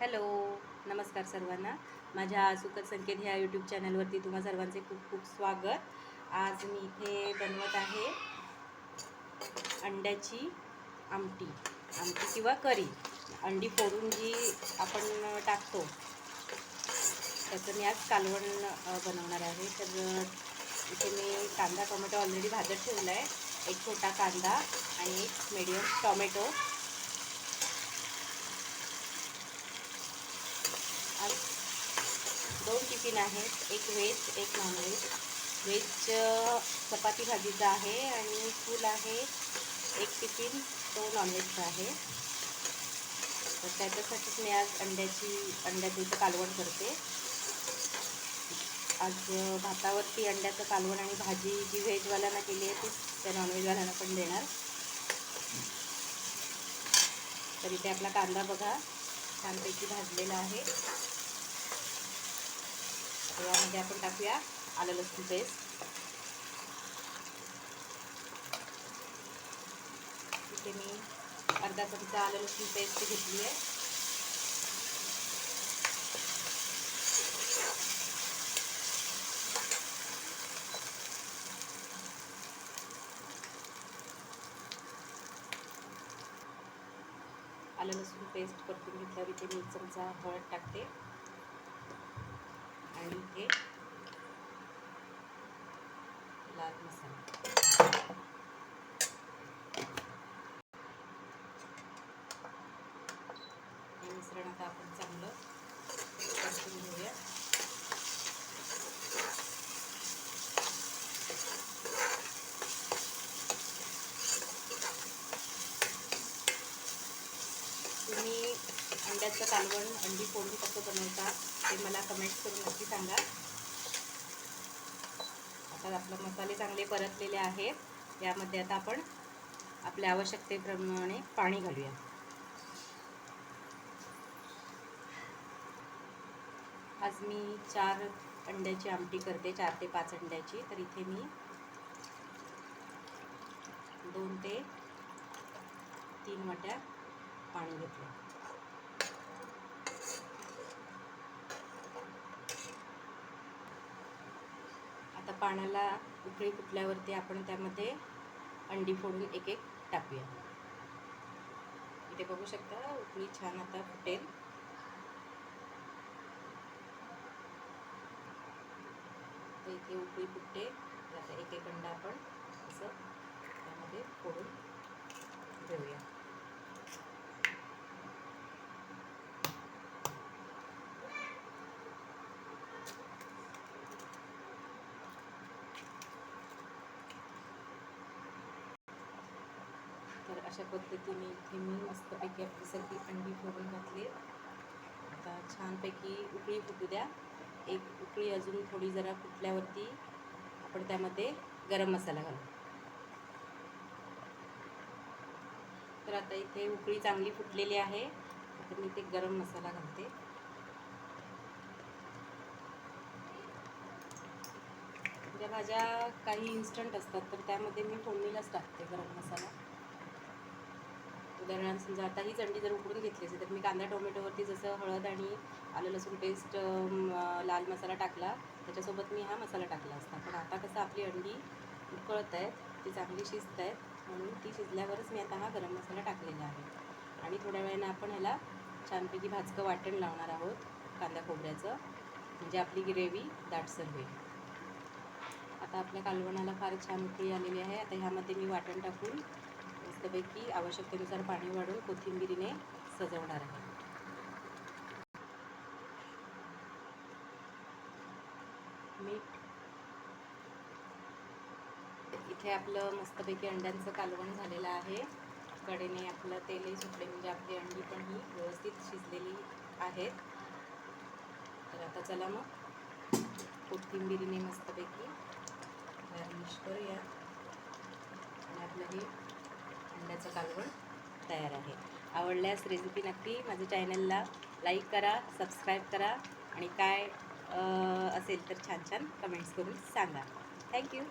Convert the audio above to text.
Hello नमस्कार सर्वांना. माझ्या सुखद संकेत ह्या यूट्यूब चॅनलवरती तुम्हा सर्वांचे खूप खूप स्वागत. आज मी इथे बनवत आहे अंड्याची आमटी आमटी किंवा करी. अंडी फोडून जी आपण टाकतो त्याचं मी आज कालवण बनवणार आहे. तर इथे मी कांदा टोमॅटो ऑलरेडी भाजत ठेवला आहे एक छोटा कांदा आणि एक मिडियम टोमॅटो. आज दोन टिफिन आहेत एक व्हेज एक नॉनव्हेज व्हेज चपाती भाजीचा आहे आणि फूल आहे एक टिफिन तो नॉनव्हेजचा आहे. तर त्याच्यासाठीच मी आज अंड्याची अंड्याचं इथं कालवण करते. आज भातावरती अंड्याचं कालवण आणि भाजी जी व्हेजवाल्यांना केली आहे ती त्या नॉनव्हेजवाल्यांना पण देणार. तर इथे आपला कांदा बघा छानपैकी भाजलेला आहे. तर यामध्ये म्हणजे आपण टाकूया आलं लसूण पेस्ट इथे मी अर्धा चमचा आलं लसूण पेस्ट घेतली आहे. आलं लसूण पेस्ट परतून घेतल्यावर इथे मी चमचा हळद टाकते. आणि इथे लाल मसाला हे मिश्रण आता आपण चांगलं परतून घेऊया तुम्ही अंड्याचं कालवण अंडी फोडून कसं बनवता ते मला कमेंट करून नक्की सांगा. आता आपले मसाले चांगले परतलेले आहेत. यामध्ये आता आपण आपल्या आवश्यकतेप्रमाणे पाणी घालूया. आज मी चार अंड्याची आमटी करते चार ते पाच अंड्याची. तर इथे मी दोन ते तीन वाट्या पाणी घेतलं. आता पाण्याला उकळी फुटल्यावरती आपण त्यामध्ये अंडी फोडून एक एक टाकूया. इथे बघू शकता उकळी छान आता फुटेल. तर इथे उकळी फुटते. आता एक एक अंडा आपण असं त्यामध्ये फोडून घेऊया तर अशा पद्धतीने इथे मी मस्तपैकी आपली सगळी अंडी फोडून घातली आता छानपैकी उकळी फुटू द्या. एक उकळी अजून थोडी जरा फुटल्यावरती आपण त्यामध्ये गरम मसाला घालू. तर आता इथे उकळी चांगली फुटलेली आहे. आता मी ते गरम मसाला घालते. ज्या भाज्या काही इन्स्टंट असतात तर त्यामध्ये मी फोडणीलाच टाकते गरम मसाला. उदाहरणार्थ समजा आता ही अंडी जर उकडून घेतली असेल तर मी कांदा टोमॅटोवरती जसं हळद आणि आलं लसूण पेस्ट लाल मसाला टाकला त्याच्यासोबत मी हा मसाला टाकला असता. पण आता कसं आपली अंडी उकळत आहेत ती चांगली शिजत आहेत म्हणून ती शिजल्यावरच मी आता हा गरम मसाला टाकलेला आहे. आणि थोड्या वेळानं आपण ह्याला छानपैकी भाजकं वाटण लावणार आहोत कांदा खोबऱ्याचं म्हणजे आपली ग्रेव्ही दाटसर होईल आता आपल्या कालवणाला फार छान उकळी आलेली आहे आता ह्यामध्ये मी वाटण टाकून मस्तपैकी आवश्यकतेनुसार पाणी वाढून कोथिंबिरीने सजवणार आहे. मीठ. इथे आपलं मस्तपैकी अंड्यांचं कालवण झालेलं आहे. कडेने आपलं तेलही सुटले म्हणजे आपली अंडी पण ही व्यवस्थित शिजलेली आहेत. तर आता चला मग कोथिंबिरीने मस्तपैकी गार्निश करूया. आणि आपलं हे अंड्याचं कालवण तयार आहे. आवडल्यास रेसिपी नक्की माझ्या चॅनलला लाईक करा सबस्क्राईब करा आणि काय असेल तर छान छान कमेंट्स करून सांगा. थँक्यू